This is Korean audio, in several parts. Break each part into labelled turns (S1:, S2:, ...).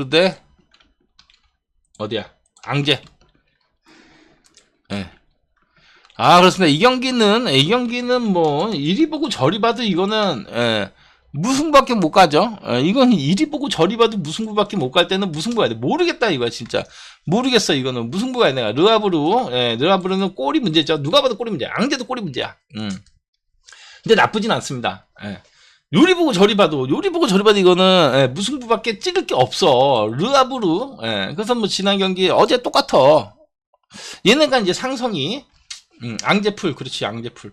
S1: 르대 어디야? 앙제. 예. 아 그렇습니다. 이 경기는 이 경기는 뭐 이리 보고 저리 봐도 이거는 예, 무승부밖에 못 가죠. 예, 이건 이리 보고 저리 봐도 무승부밖에 못 갈 때는 무승부가 돼. 모르겠다 이거야 진짜. 모르겠어 이거는 무승부가 내가 르아브루 예, 르아브루는 골이 문제죠. 누가 봐도 골이 문제야. 앙제도 골이 문제야. 음. 근데 나쁘진 않습니다. 예. 요리 보고 저리 봐도 요리 보고 저리 봐도 이거는 예, 무승부밖에 찍을 게 없어. 르아브루 예, 그래서 뭐 지난 경기 어제 똑같아. 얘네가 이제 상성이 음, 앙제풀 그렇지 앙제풀.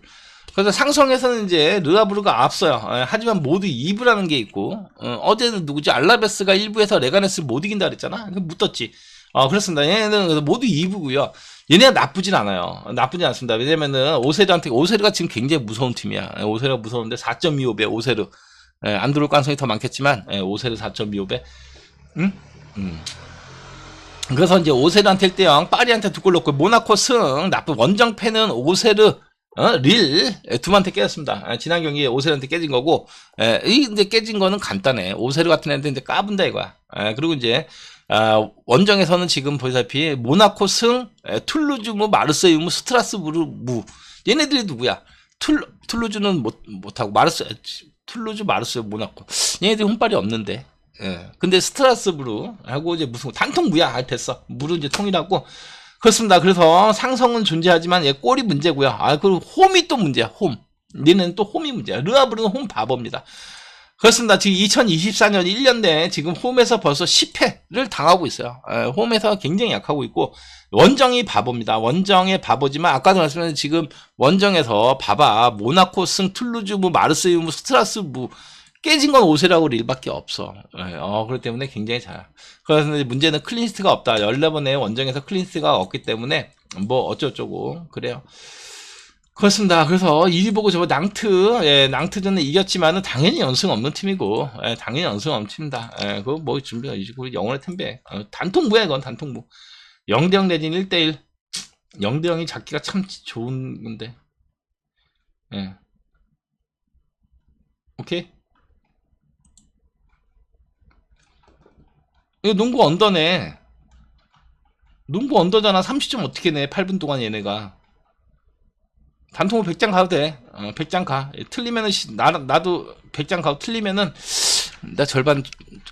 S1: 그래서 상성에서는 이제 르아브루가 앞서요. 예, 하지만 모두 2부라는 게 있고 어, 제는 누구지? 알라베스가 1부에서 레가네스를 못 이긴다 그랬잖아. 그 묻었지 어, 그렇습니다 얘네는 모두 2부고요 얘네가 나쁘진 않아요. 나쁘진 않습니다. 왜냐면은 오세르한테 오세르가 지금 굉장히 무서운 팀이야. 예, 오세르가 무서운데 4.25배 오세르. 예, 안 들어올 가능성이 더 많겠지만 예, 오세르 4.25배. 응? 음. 그래서 이제 오세르한테 1대0 파리한테 두 골 넣고 모나코 승 나쁜 원정패는 오세르 어? 릴 예, 두만테 깨졌습니다. 예, 지난 경기에 오세르한테 깨진 거고 예, 이 근데 깨진 거는 간단해. 오세르 같은 애한테 이제 까분다 이거야. 예, 그리고 이제 아, 원정에서는 지금 보시다시피 모나코 승, 에, 툴루즈 뭐 마르세유 뭐 스트라스부르 무 얘네들이 누구야? 툴 툴루즈는 못 못하고 마르세 툴루즈 마르세유 모나코 얘네들이 혼발이 없는데. 예. 근데 스트라스부르 하고 이제 무슨 단통 무야 아, 됐어. 무르 이제 통이라고 그렇습니다. 그래서 상성은 존재하지만 얘 골이 문제고요. 아 그리고 홈이 또 문제야. 홈. 얘는 또 홈이 문제야. 르아브르는 홈 바보입니다. 그렇습니다. 지금 2024년 1년 내에 지금 홈에서 벌써 10패를 당하고 있어요. 에, 홈에서 굉장히 약하고 있고 원정이 바보입니다. 원정의 바보지만 아까도 말씀드린 지금 원정에서 봐봐 모나코 승 툴루즈 뭐 마르세유 뭐 스트라스 뭐 깨진 건 오세라고 릴밖에 없어. 에, 어, 그렇기 때문에 굉장히 잘. 그래서 문제는 클린스트가 없다. 14번의 원정에서 클린스트가 없기 때문에 뭐 어쩌고저쩌고 그래요. 그렇습니다. 그래서 이리 보고 저거 낭트, 예, 낭트전에 이겼지만은 당연히 연승 없는 팀이고, 예, 당연히 연승 없는 팀이다. 예, 그거 뭐 준비가 이지고 우리 영원의 템베. 어, 단통무야, 이건 단통무. 0대0 내진 1대1. 0대0이 잡기가 참 좋은 건데. 예. 오케이? 이거 농구 언더네. 농구 언더잖아. 30점 어떻게 내? 8분 동안 얘네가. 단통을 100장 가도 돼. 어, 100장 가. 틀리면은, 시, 나, 나도 100장 가고 틀리면은, 나 절반,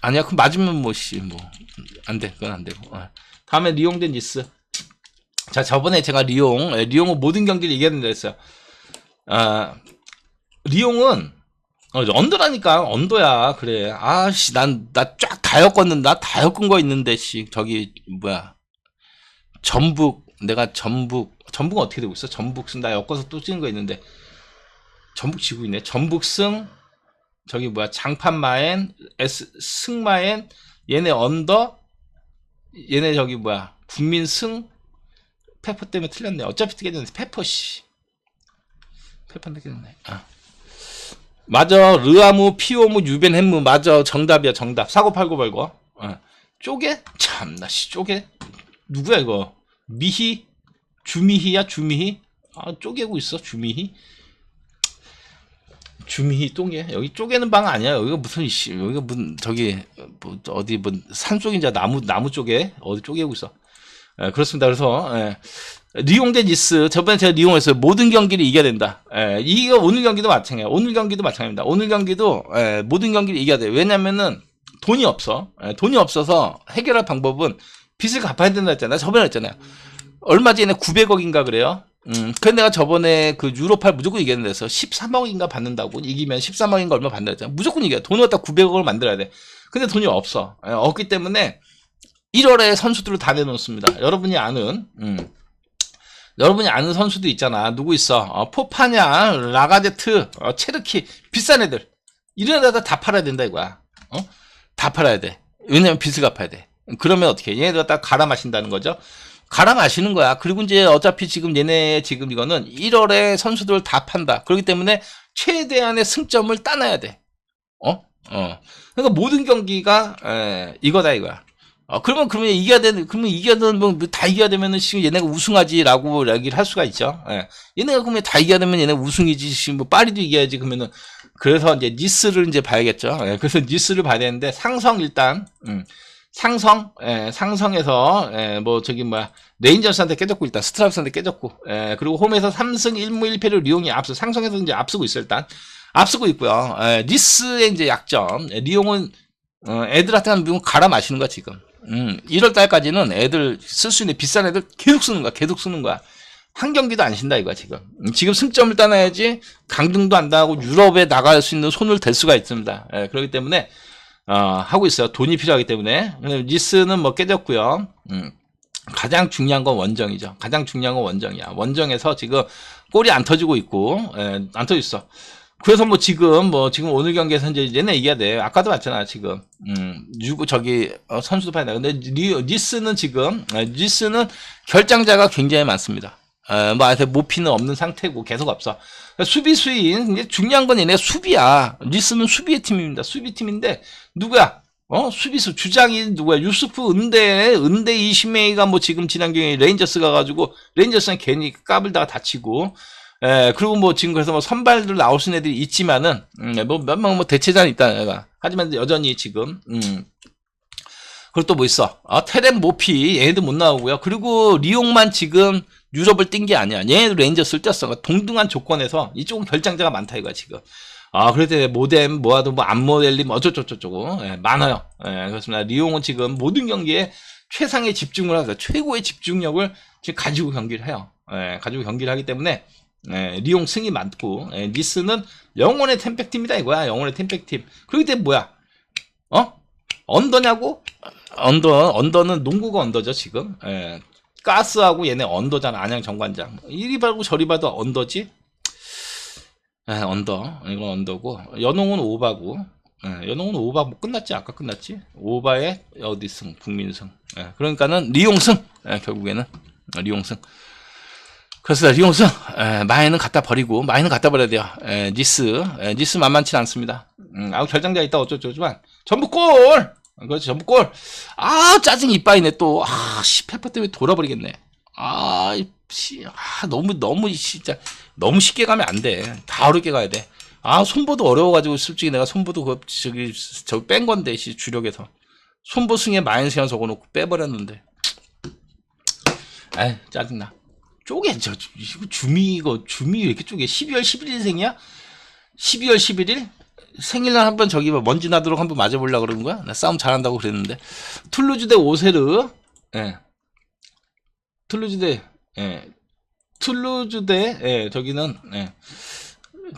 S1: 아니야. 그럼 맞으면 뭐, 씨, 뭐, 안 돼. 그건 안 되고. 어. 다음에 리용된 니스. 자, 저번에 제가 리용, 예, 리용은 모든 경기를 이겼는다 했어요. 아, 리용은, 어, 언더라니까, 언더야. 그래. 아, 씨, 난, 나 쫙 다 엮었는데, 나다 엮은 거 있는데, 씨, 저기, 뭐야. 전북, 내가 전북, 전북은 어떻게 되고 있어? 전북승 나 엮어서 또 찍은 거 있는데 전북 지고 있네. 전북승 저기 뭐야 장판마엔 S 승마엔 얘네 언더 얘네 저기 뭐야 국민승 페퍼 때문에 틀렸네. 어차피 깨졌네. 페퍼 씨. 페퍼인데 깨졌네. 아. 맞아. 르아무, 피오무, 유벤햄무. 맞아. 정답이야. 정답. 사고 팔고 벌고. 어. 쪼개? 참나 씨. 쪼개? 누구야 이거? 미희? 주미희야 주미희? 아 쪼개고 있어 주미희? 주미희 똥개. 여기 쪼개는 방 아니야. 여기가 무슨 씨 여기가 무슨 저기 뭐 어디 뭐 산쪽인지 나무 나무 쪽에 어디 쪼개고 있어. 예, 그렇습니다. 그래서 예. 리용된 니스 저번에 제가 리용했어요. 모든 경기를 이겨야 된다. 예, 이거 오늘 경기도 마찬가지야. 오늘 경기도 마찬가지입니다. 오늘 경기도 예, 모든 경기를 이겨야 돼 왜냐면은 돈이 없어. 예, 돈이 없어서 해결할 방법은 빚을 갚아야 된다 했잖아요. 저번에 했잖아요 얼마 전에 900억인가 그래요. 음, 그 내가 저번에 그 유로팔 무조건 이겼는데 서 13억인가 받는다고 이기면 13억인가 얼마 받는다 했잖아. 무조건 이겨. 돈을 갖다 900억을 만들어야 돼. 근데 돈이 없어. 예, 없기 때문에 1월에 선수들을 다 내놓습니다. 여러분이 아는 음. 여러분이 아는 선수도 있잖아. 누구 있어? 어, 포파냐, 라가제트, 어, 체르키 비싼 애들 이런 애들 다 팔아야 된다 이거야. 어? 다 팔아야 돼. 왜냐면 빚을 갚아야 돼. 그러면 어떻게? 해? 얘네들 다 갈아 마신다는 거죠. 마시는 거야. 그리고 이제 어차피 지금 얘네 지금 이거는 1월에 선수들 다 판다. 그렇기 때문에 최대한의 승점을 따놔야 돼. 어? 어. 그러니까 모든 경기가 에, 이거다 이거야. 어, 그러면 그러면 이겨야 되는 그러면 이겨야 되는 뭐다 이겨야 되면은 지금 얘네가 우승하지라고 얘기를 할 수가 있죠. 예. 얘네가 그러면 다 이겨야 되면 얘네 우승이지. 지금 뭐 파리도 이겨야지 그러면은 그래서 이제 니스를 이제 봐야겠죠. 예. 그래서 니스를 봐야 되는데 상성 일단 음. 상성, 예, 상성에서, 예, 뭐, 저기, 뭐야, 레인저스한테 깨졌고, 일단, 스트라우스한테 깨졌고, 예, 그리고 홈에서 3승 1무 1패로 리용이 앞서, 상성에서 이제 앞서고 있어요, 일단. 앞서고 있고요. 예, 니스의 이제 약점, 예, 리용은, 어, 애들한테 한 미국 갈아 마시는 거야, 지금. 음, 1월 달까지는 애들 쓸 수 있는 비싼 애들 계속 쓰는 거야, 계속 쓰는 거야. 한 경기도 안 쉰다 이거야 지금. 음, 지금 승점을 따놔야지 강등도 안 당하고 유럽에 나갈 수 있는 손을 댈 수가 있습니다. 예, 그렇기 때문에 어, 하고 있어요. 돈이 필요하기 때문에. 니스는 뭐 깨졌고요. 음, 가장 중요한 건 원정이죠. 가장 중요한 건 원정이야. 원정에서 지금 골이 안 터지고 있고 예, 안 터져 있어. 그래서 뭐 지금 뭐 지금 오늘 경기에서 이제 얘네 이겨야 돼. 아까도 봤잖아 지금. 음, 유고 저기 어, 선수도 돼. 근데 리, 니스는 지금 예, 니스는 결장자가 굉장히 많습니다. 어, 뭐, 아직 모피는 없는 상태고, 계속 없어. 수비수인, 이제 중요한 건 얘네 수비야. 리스는 수비의 팀입니다. 수비 팀인데, 누구야? 어? 수비수, 주장이 누구야? 유스프 은대, 은대 이시메이가 뭐 지금 지난 경기에 레인저스 가가지고, 레인저스는 괜히 까불다가 다치고, 에, 그리고 뭐 지금 그래서 뭐 선발들 나올 수 있는 애들이 있지만은, 음, 뭐몇명 뭐 대체자는 있다, 내가. 하지만 여전히 지금, 음, 그리고 또 뭐 있어? 아, 테렘 모피, 얘네들 못 나오고요. 그리고 리용만 지금, 유럽을 뛴 게 아니야. 얘네도 레인저스를 뛰었어. 그러니까 동등한 조건에서 이쪽은 결장자가 많다 이거야 지금. 아 그래도 모뎀 뭐하도 뭐 안모델리 뭐 어쩌고저쩌고 예, 많아요. 예, 그렇습니다. 리옹은 지금 모든 경기에 최상의 집중을 하서 최고의 집중력을 지금 가지고 경기를 해요. 예, 가지고 경기를 하기 때문에 예, 리옹 승이 많고 예, 니스는 영원의 템팩팀이다 이거야. 영원의 템팩팀. 그렇기 때문에 뭐야? 어? 언더냐고? 언더 언더는 농구가 언더죠 지금. 예, 가스하고 얘네 언더잖아. 안양 정관장. 이리 봐도 저리 봐도 언더지? 에, 언더. 이건 언더고. 연홍은 오바고. 에, 연홍은 오바 뭐 끝났지? 아까 끝났지? 오바에 어디승? 국민승. 에, 그러니까는 리용승. 에, 결국에는. 어, 리용승. 그래서 리용승. 에, 마이는 갖다 버리고. 마이는 갖다 버려야 돼요. 에, 니스. 에, 니스 만만치 않습니다. 음, 아우 결정자 있다 어쩌저쩌지만 전부 골! 그렇지, 전부 골. 아, 짜증 이빠이네, 또. 아, 씨, 페퍼 때문에 돌아버리겠네. 아, 씨, 아, 너무, 너무, 진짜, 너무 쉽게 가면 안 돼. 다 어렵게 가야 돼. 아, 손보도 어려워가지고, 솔직히 내가 손보도 그, 저기, 저 뺀 건데, 씨, 주력에서. 손보 승에 마이너스만 적어놓고 빼버렸는데. 에이, 짜증나. 쪼개, 저, 이거 주미, 이거, 주미 왜 이렇게 쪼개? 12월 11일생이야? 12월 11일? 생일날 한번 저기 뭐 먼지 나도록 한번 맞아보려고 그러는 거야? 나 싸움 잘한다고 그랬는데. 툴루즈 대 오세르. 예. 툴루즈 대, 예. 툴루즈 대, 예, 저기는, 예.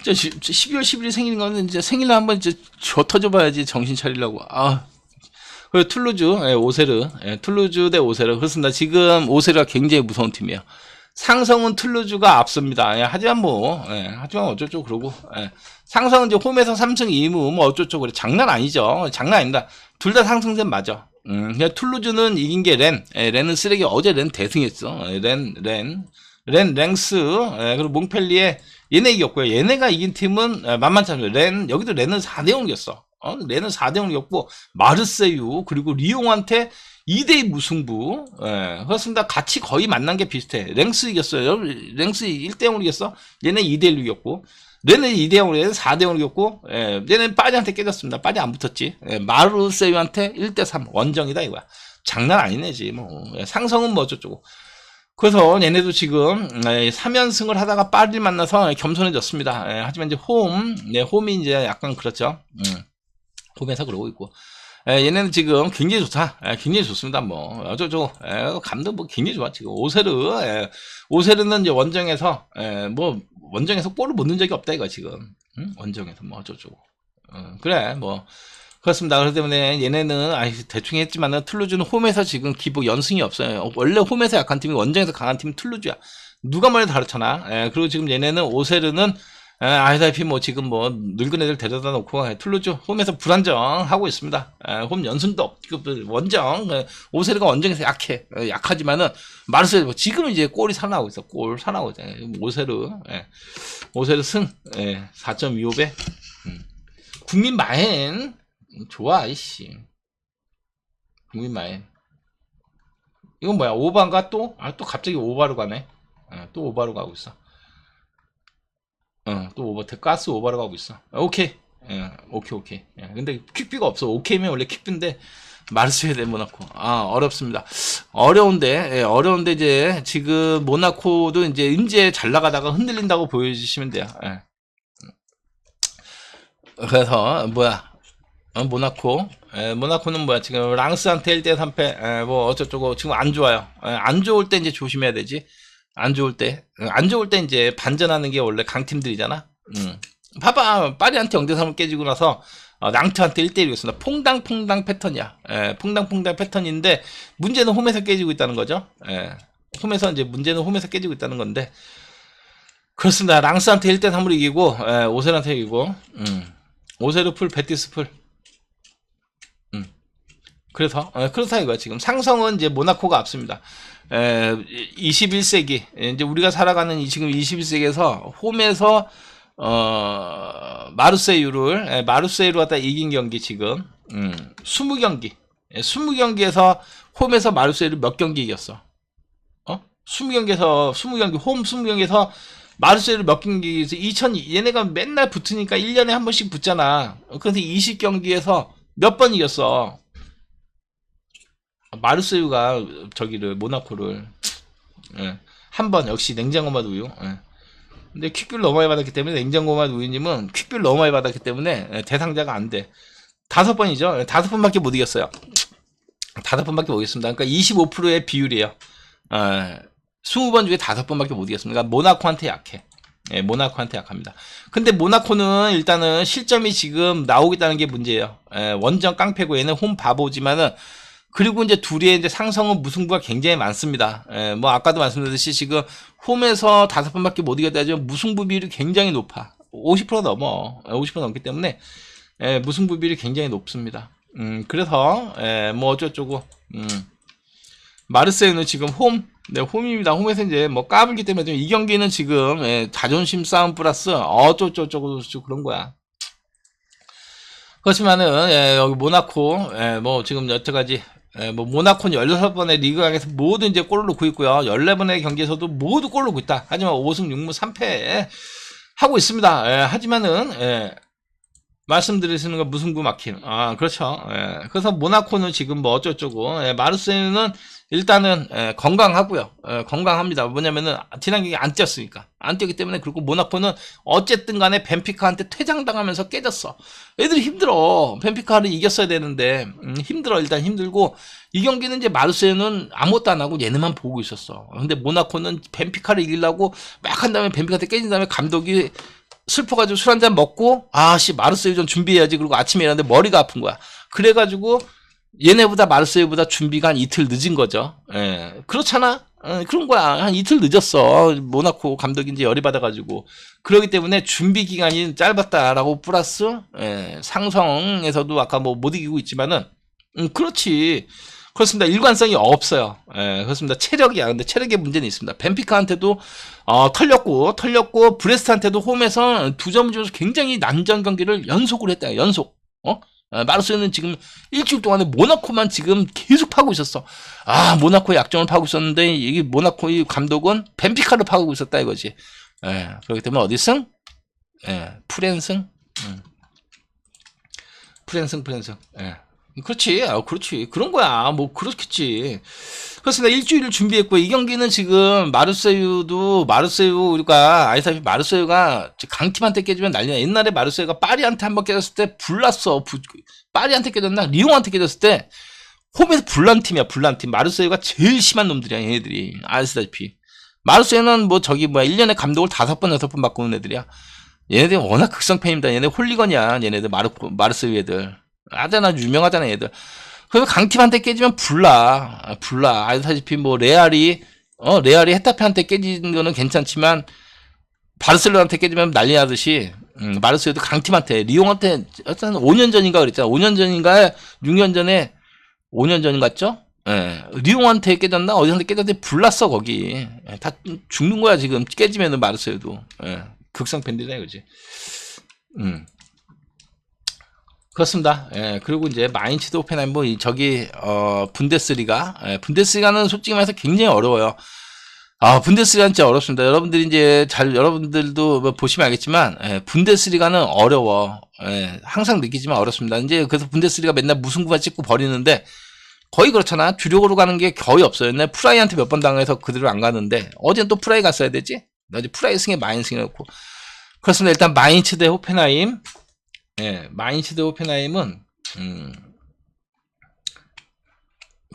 S1: 진짜 12월 11일 생일인 거는 이제 생일날 한번 이제 줘 터져봐야지 정신 차리려고. 아. 그리고 툴루즈, 예, 오세르. 예, 툴루즈 대 오세르. 그렇습니다. 지금 오세르가 굉장히 무서운 팀이에요. 상성은 툴루즈가 앞섭니다. 예, 하지만 뭐, 예, 하지만 어쩌죠, 그러고. 예. 상성은 이제 홈에서 3승 2무, 뭐 어쩌죠, 그래. 장난 아니죠. 장난 아닙니다. 둘 다 상승된 맞아. 음, 그냥 툴루즈는 이긴 게 렌. 예, 렌은 쓰레기. 어제 렌 대승했어. 예, 렌, 렌. 렌, 랭스. 예, 그리고 몽펠리에 얘네 이겼고요. 얘네가 이긴 팀은 예, 만만치 않죠. 렌, 여기도 렌은 4대0 이겼어. 어, 렌은 4대0 이겼고, 마르세유, 그리고 리옹한테 2대2 무승부. 예, 그렇습니다. 같이 거의 만난 게 비슷해. 랭스 이겼어요. 랭스 1대0으로 이겼어. 얘네 2대1로 이겼고. 얘네 2대0으로, 얘네 4대0으로 이겼고, 예, 얘는 빠지한테 깨졌습니다. 빠지 안 붙었지. 예, 마르세유한테 1대3 원정이다 이거야. 장난 아니네지, 뭐. 예, 상성은 뭐 어쩌고. 그래서 얘네도 지금 예, 3연승을 하다가 빠를 만나서 겸손해졌습니다. 예, 하지만 이제 홈, 네, 홈이 이제 약간 그렇죠. 음, 홈에서 그러고 있고. 예, 얘네는 지금 굉장히 좋다. 예, 굉장히 좋습니다. 뭐 어쩌죠. 예, 감도 뭐 굉장히 좋아 지금 오세르. 예, 오세르는 이제 원정에서 예, 뭐 원정에서 골을 못 넣은 적이 없다 이거 지금. 응? 원정에서 뭐 어쩌죠. 어, 그래 뭐 그렇습니다. 그렇기 때문에 얘네는 아 대충 했지만은 툴루즈는 홈에서 지금 기복 연승이 없어요. 원래 홈에서 약한 팀이 원정에서 강한 팀이 툴루즈야. 누가 말해도 다르잖아. 예, 그리고 지금 얘네는 오세르는 예, 아시다시피 뭐 지금 뭐 늙은 애들 데려다 놓고 툴루즈 홈에서 불안정하고 있습니다. 예, 홈 연승도 없고 원정 예, 오세르가 원정에서 약해. 예, 약하지만은 마르세유 뭐 지금 이제 골이 살아나고 있어. 골 살아나고 있잖아요. 오세르 예, 오세르 승 예, 4.25배 음. 국민 마엔 좋아 이씨. 국민 마엔 이건 뭐야? 오바인가 또? 아 또 갑자기 오바로 가네. 예, 또 오바로 가고 있어 어, 또 오버, 가스 오버로 가고 있어. 오케이. 예, 오케이, 오케이. 예, 근데 퀵비가 없어. 오케이면 원래 퀵비인데, 마르세유 대 모나코. 아, 어렵습니다. 어려운데, 예, 어려운데 이제 지금 모나코도 이제 이제 잘 나가다가 흔들린다고 보여주시면 돼요. 예. 그래서 뭐야? 어, 모나코. 예, 모나코는 뭐야? 지금 랑스한테 1대 3패. 예, 뭐 어쩌고저쩌고 지금 안 좋아요. 예, 안 좋을 때 이제 조심해야 되지. 안 좋을 때. 예, 안 좋을 때 이제 반전하는 게 원래 강팀들이잖아. 음. 봐봐. 파리한테 0대 3을 깨지고 나서 어, 랑트한테 1대1이었습니다. 퐁당퐁당 패턴이야. 예, 퐁당퐁당 패턴인데 문제는 홈에서 깨지고 있다는 거죠. 예, 홈에서 이제 문제는 홈에서 깨지고 있다는 건데 그렇습니다. 랑스한테 1대 3으로 이기고 예, 오셀한테 이기고 음. 오세르 풀 베티스 풀 음. 그래서 예, 그렇다 이거야 지금 상성은 이제 모나코가 앞섭니다. 에, 21세기 이제 우리가 살아가는 이 지금 21세기에서 홈에서 어, 마르세유를, 예, 마르세유를 갖다 이긴 경기 지금, 음, 20경기. 예, 20경기에서 홈에서 마르세유를 몇 경기 이겼어? 어? 20경기에서, 20경기, 홈 20경기에서 마르세유를 몇 경기 이겨서 2000, 얘네가 맨날 붙으니까 1년에 한 번씩 붙잖아. 그래서 20경기에서 몇 번 이겼어? 마르세유가 저기를, 모나코를, 예, 한 번, 역시 냉장고 맛 우유, 예. 근데 퀵뷰를 너무 많이 받았기 때문에 냉장고만 우유님은 퀵뷰를 너무 많이 받았기 때문에 예, 대상자가 안 돼. 다섯 번이죠. 예, 다섯 번밖에 못 이겼어요. 다섯 번밖에 못 이겼습니다. 그러니까 25%의 비율이에요. 어, 20번 중에 다섯 번밖에 못 이겼습니다. 그러니까 모나코한테 약해. 예, 모나코한테 약합니다. 근데 모나코는 일단은 실점이 지금 나오겠다는 게 문제예요. 예, 원정 깡패고 얘는 홈 바보지만은 그리고 이제 둘이의 이제 상성은 무승부가 굉장히 많습니다. 예, 뭐 아까도 말씀드렸듯이 지금 홈에서 다섯 번밖에 못 이겼다 하지만 무승부 비율이 굉장히 높아. 50% 넘어. 50% 넘기 때문에 예, 무승부 비율이 굉장히 높습니다. 음, 그래서 예, 뭐 어쩌고저쩌고 음. 마르세유는 지금 홈, 네, 홈입니다. 홈에서 이제 뭐 까불기 때문에 좀 이 경기는 지금 예, 자존심 싸움 플러스 어쩌고저쩌고 그런 거야. 그렇지만은 예, 여기 모나코 예, 뭐 지금 여태까지 예, 뭐 모나코는 16번의 리그강에서 모두 이제 골을 넣고 있고요. 14번의 경기에서도 모두 골을 넣고 있다. 하지만 5승 6무 3패 하고 있습니다. 예, 하지만은 예, 말씀드리시는 건 무승부 막힘. 아, 그렇죠. 예, 그래서 모나코는 지금 뭐 어쩌고저쩌고 예, 마르세유는 일단은 예, 건강하고요. 예, 건강합니다. 뭐냐면은 지난 경기 안 뛰었으니까. 안 뛰었기 때문에 그리고 모나코는 어쨌든 간에 벤피카한테 퇴장당하면서 깨졌어. 애들이 힘들어. 벤피카를 이겼어야 되는데 음, 힘들어. 일단 힘들고 이 경기는 이제 마르세유는 아무것도 안 하고 얘네만 보고 있었어. 근데 모나코는 벤피카를 이기려고 막 한 다음에 벤피카한테 깨진 다음에 감독이 슬퍼가지고 술 한 잔 먹고 아씨 마르세유 전 준비해야지 그리고 아침에 일어났는데 머리가 아픈 거야. 그래가지고 얘네보다 마르세유보다 준비가 한 이틀 늦은 거죠. 예, 그렇잖아. 어, 그런 거야. 한 이틀 늦었어. 모나코 이제 열이 받아가지고. 그러기 때문에 준비 기간이 짧았다라고 플러스, 예, 상성에서도 아까 뭐 못 이기고 있지만은, 음, 그렇지. 그렇습니다. 일관성이 없어요. 예, 그렇습니다. 체력이야. 근데 체력의 문제는 있습니다. 벤피카한테도, 어, 털렸고, 털렸고, 브레스트한테도 홈에서 두 점을 줘서 굉장히 난전 경기를 연속으로 했다. 연속. 어? 어, 마르세유는 지금 일주일 동안에 모나코만 지금 계속 파고 있었어. 아, 모나코의 약점을 파고 있었는데, 이게 모나코의 감독은 벤피카를 파고 있었다 이거지. 예, 그렇기 때문에 어디 승? 예, 프랜승? 음. 프랜승, 프랜승. 예. 그렇지, 아, 그렇지. 그런 거야. 뭐, 그렇겠지. 그렇습니다. 일주일을 준비했고, 이 경기는 지금 마르세유도, 마르세유, 우리가, 아시다시피 마르세유가 강팀한테 깨지면 난리야. 옛날에 마르세유가 파리한테 한 번 깨졌을 때 불났어. 부, 파리한테 깨졌나? 리옹한테 깨졌을 때, 홈에서 불난 팀이야, 불난 팀. 마르세유가 제일 심한 놈들이야, 얘네들이. 아시다시피. 마르세유는 뭐, 저기, 뭐야, 1년에 감독을 다섯 번, 여섯 번 바꾸는 애들이야. 얘네들이 워낙 극성팬입니다. 얘네 홀리건이야, 얘네들, 마르, 마르세유 애들. 아잖아 유명하잖아 얘들. 그래서 강팀한테 깨지면 불나. 아, 불나. 아시다시피 뭐 레알이 어 레알이 헤타페한테 깨지는 거는 괜찮지만 바르셀로나한테 깨지면 난리 나듯이 음, 마르세유도 강팀한테 리옹한테 일단 5년 전인가 그랬잖아. 5년 전인가 6년 전에 5년 전 같죠? 예, 리옹한테 깨졌나? 어디한테 깨졌는데 불났어 거기. 예, 다 죽는 거야 지금. 깨지면은 마르세유도. 예, 극성 팬들이야 그지? 음. 그렇습니다. 예, 그리고 이제 마인츠도 오펜하임 뭐 저기 어 분데스리가 예, 분데스리가는 솔직히 말해서 굉장히 어려워요. 아, 분데스리가 진짜 어렵습니다. 여러분들이 이제 잘, 여러분들도 뭐 보시면 알겠지만, 예, 분데스리가는 어려워. 예, 항상 느끼지만 어렵습니다. 이제 그래서 분데스리가 맨날 무승부만 찍고 버리는데, 거의 그렇잖아. 주력으로 가는 게 거의 없어요. 옛날 프라이한테 몇 번 당해서 그대로 안 가는데, 어제는 또 프라이 갔어야 되지? 어제 프라이 승에 마인 승이었고. 그렇습니다. 일단 마인츠 대 호펜하임. 예, 마인츠 대 호펜하임은, 음,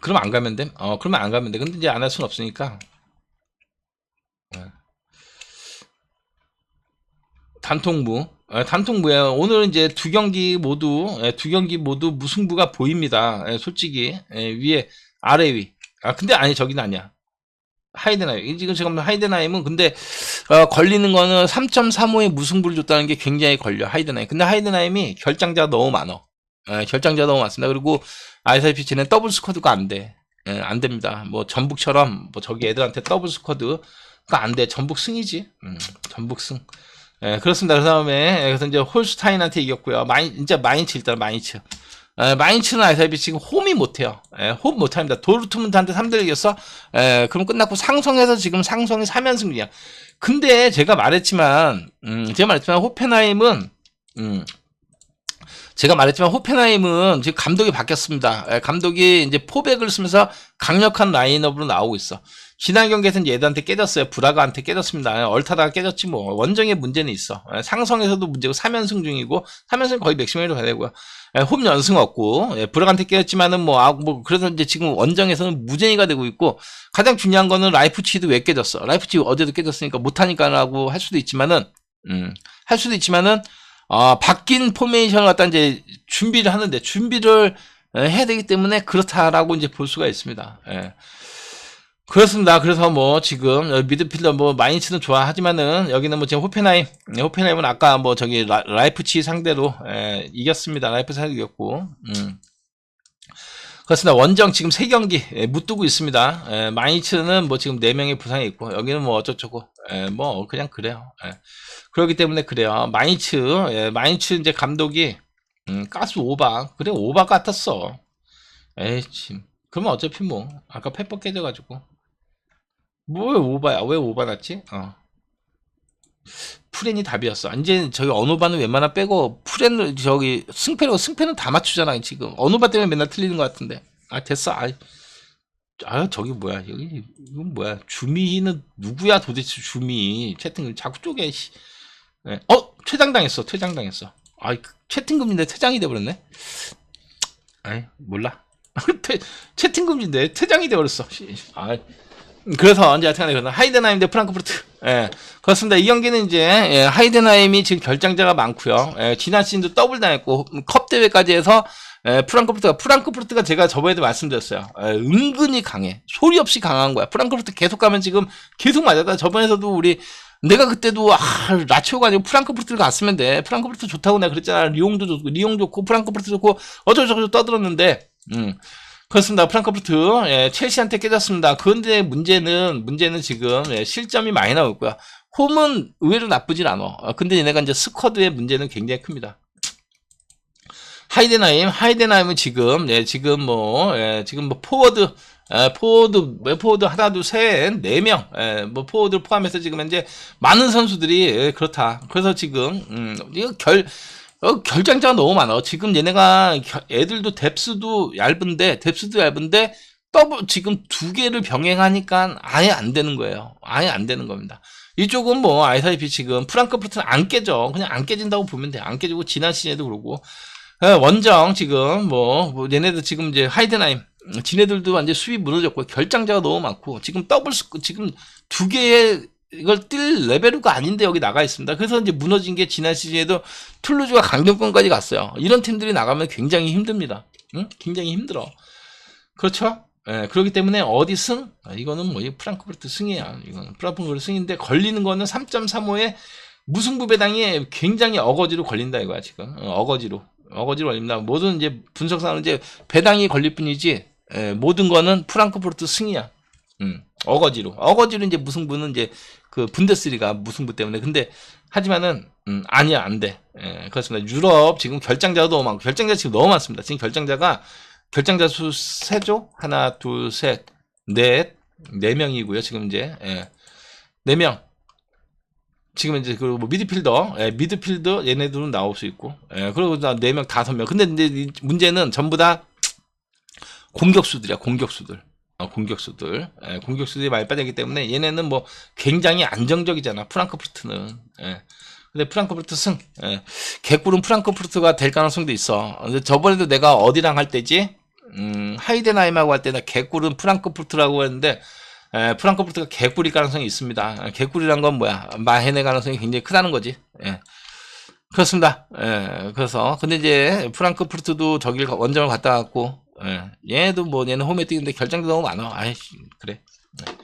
S1: 그럼 안 가면 돼? 어, 그러면 안 가면 돼. 근데 이제 안할순 없으니까. 단통부. 예, 단통부예요. 오늘 이제 두 경기 모두 예, 두 경기 모두 무승부가 보입니다. 예, 솔직히 예, 위에 아래 위. 아 근데 아니 저기는 아니야. 하이덴하임. 지금 지금 하이덴하임은 근데 어, 걸리는 거는 3.35의 무승부를 줬다는 게 굉장히 걸려. 하이덴하임. 근데 하이덴하임이 결장자가 너무 많어. 예, 결장자가 너무 많습니다. 그리고 ISIPC는 더블 스쿼드가 안 돼. 예, 안 됩니다. 뭐 전북처럼 뭐 저기 애들한테 더블 스쿼드가 안 돼. 전북 승이지. 음, 전북 승. 예, 그렇습니다. 그 다음에, 그래서 이제 홀슈타인한테 이겼고요. 마인, 진짜 마인츠 일단 마인츠. 예, 마인츠는 아시다시피 지금 홈이 못해요. 예, 홈 못합니다. 도르트문트한테 3대1 이겼어? 예, 그럼 끝났고 상성에서 지금 상성이 3연승 이야 근데 제가 말했지만, 음, 제가 말했지만 호펜하임은, 음, 제가 말했지만 호펜하임은 지금 감독이 바뀌었습니다. 예, 감독이 이제 포백을 쓰면서 강력한 라인업으로 나오고 있어. 지난 경기에서는 얘들한테 깨졌어요. 브라가한테 깨졌습니다. 얼타다가 깨졌지 뭐. 원정의 문제는 있어. 예, 상성에서도 문제고 3연승 중이고 3연승 거의 맥시멈으로 가야 되고요. 예, 홈 연승 없고 예, 브라가한테 깨졌지만은 뭐, 아, 뭐 그래서 이제 지금 원정에서는 무쟁이가 되고 있고 가장 중요한 거는 라이프치도 왜 깨졌어. 라이프치 어제도 깨졌으니까 못하니까라고 할 수도 있지만은 음, 할 수도 있지만은 아, 바뀐 포메이션을 갖다 이제 준비를 하는데 준비를 해야 되기 때문에 그렇다라고 이제 볼 수가 있습니다. 예. 그렇습니다. 그래서 뭐 지금 미드필더 뭐 마이니츠는 좋아하지만은 여기는 뭐 지금 호펜하임, 네, 호펜하임은 아까 뭐 저기 라, 이프치 상대로 예, 이겼습니다. 라이프 상대 이겼고, 음. 그렇습니다. 원정 지금 세 경기 예, 묻두고 있습니다. 예, 마이니츠는 뭐 지금 네 명의 부상이 있고 여기는 뭐 어쩌저쩌고 예, 뭐 그냥 그래요. 예. 그렇기 때문에 그래요. 마이니츠, 예, 마이니츠 이제 감독이 음, 가스 오바 그래 오바 같았어. 에이 참. 그러면 어차피 뭐 아까 페퍼 깨져가지고 뭐 왜 오바야? 왜 오바 났지? 어. 프렌이 답이었어. 이제 저기 언어바는 웬만하 빼고 프렌을 저기 승패로 승패는 다 맞추잖아 지금. 언어바 때문에 맨날 틀리는 것 같은데. 아 됐어. 아, 아 저기 뭐야 여기 이건 뭐야 주미는 누구야 도대체 주미 채팅을 자꾸 쪼개. 씨. 네. 어 퇴장당했어. 퇴장당했어. 아 채팅 금지인데 퇴장이 돼버렸네. 아이 몰라. 퇴, 채팅 금지인데 퇴장이 돼버렸어. 아. 그래서 언제 하여튼 그래서 하이덴하임 대 프랑크푸르트. 예. 그렇습니다. 이 경기는 이제 예, 하이덴하임이 지금 결장자가 많고요. 예, 지난 시즌도 더블 당했고 컵 대회까지 해서 예, 프랑크푸르트가 프랑크푸르트가 제가 저번에도 말씀드렸어요. 예, 은근히 강해. 소리 없이 강한 거야. 프랑크푸르트 계속 가면 지금 계속 맞았다. 저번에서도 우리 내가 그때도 아, 라치오가 아니고 프랑크푸르트를 갔으면 돼. 프랑크푸르트 좋다고 내가 그랬잖아. 리옹도 좋고 리옹 좋고 프랑크푸르트 좋고 어쩌고저쩌고 떠들었는데 음. 그렇습니다. 프랑크푸르트 예, 첼시한테 깨졌습니다. 그런데 문제는 문제는 지금 예, 실점이 많이 나올 거야. 홈은 의외로 나쁘진 않아. 어, 근데 얘네가 이제 스쿼드의 문제는 굉장히 큽니다. 하이데나임, 하이데나임은 지금 예, 지금 뭐 예, 지금 뭐 포워드 예, 포워드 뭐 포워드 하나 둘 셋 네 명, 예, 뭐 포워드 포함해서 지금 현재 많은 선수들이 예, 그렇다. 그래서 지금 음, 이거 결 어, 결장자가 너무 많아. 지금 얘네가 애들도 뎁스도 얇은데 뎁스도 얇은데 더블 지금 두 개를 병행하니까 아예 안 되는 거예요. 아예 안 되는 겁니다. 이쪽은 뭐 아이사이피 지금 프랑크푸르트는 안 깨져. 그냥 안 깨진다고 보면 돼. 안 깨지고 지난 시즌에도 그러고 예, 원정 지금 뭐, 뭐 얘네들 지금 이제 하이드나임 지네들도 완전 수비 무너졌고 결장자가 너무 많고 지금 더블 스 지금 두 개의 이걸 뛸 레벨가 아닌데 여기 나가 있습니다. 그래서 이제 무너진 게 지난 시즌에도 툴루즈가 강등권까지 갔어요. 이런 팀들이 나가면 굉장히 힘듭니다. 응? 굉장히 힘들어. 그렇죠? 예, 그렇기 때문에 어디 승? 아, 이거는 뭐 프랑크푸르트 승이야. 이건 프랑크푸르트 승인데 걸리는 거는 3.35에 무승부 배당이 굉장히 어거지로 걸린다 이거야 지금. 어, 어거지로. 어거지로 걸립니다. 모든 이제 분석상은 이제 배당이 걸릴 뿐이지 예, 모든 거는 프랑크푸르트 승이야. 음, 어거지로. 어거지로 이제 무승부는 이제 그 분데스리가 무승부 때문에. 근데 하지만은 음, 아니야 안 돼. 예, 그렇습니다. 유럽 지금 결장자가 너무 많고 결장자 지금 너무 많습니다. 지금 결장자가 결장자 수 세죠? 하나, 둘, 셋, 넷, 네 명이고요. 지금 이제 예. 4명. 지금 이제 그리고 뭐 미드필더, 예, 미드필더 얘네들은 나올 수 있고, 예, 그리고 나 4명, 5명. 근데 이제 이 문제는 전부 다 공격수들이야, 공격수들. 어, 공격수들. 예, 공격수들이 많이 빠지기 때문에 얘네는 뭐 굉장히 안정적이잖아, 프랑크푸르트는. 예. 근데 프랑크푸르트 승. 예. 개꿀은 프랑크푸르트가 될 가능성도 있어. 근데 저번에도 내가 어디랑 할 때지? 음, 하이덴하임하고 할 때는 개꿀은 프랑크푸르트라고 했는데, 에, 프랑크푸르트가 개꿀일 가능성이 있습니다. 에, 개꿀이란 건 뭐야? 마해낼 가능성이 굉장히 크다는 거지. 예. 그렇습니다. 예, 그래서 근데 이제 프랑크푸르트도 저길 가- 원정을 갔다 왔고, 예, 얘도 뭐 얘는 홈에 뛰는데 결정도 너무 많아. 아이씨, 그래.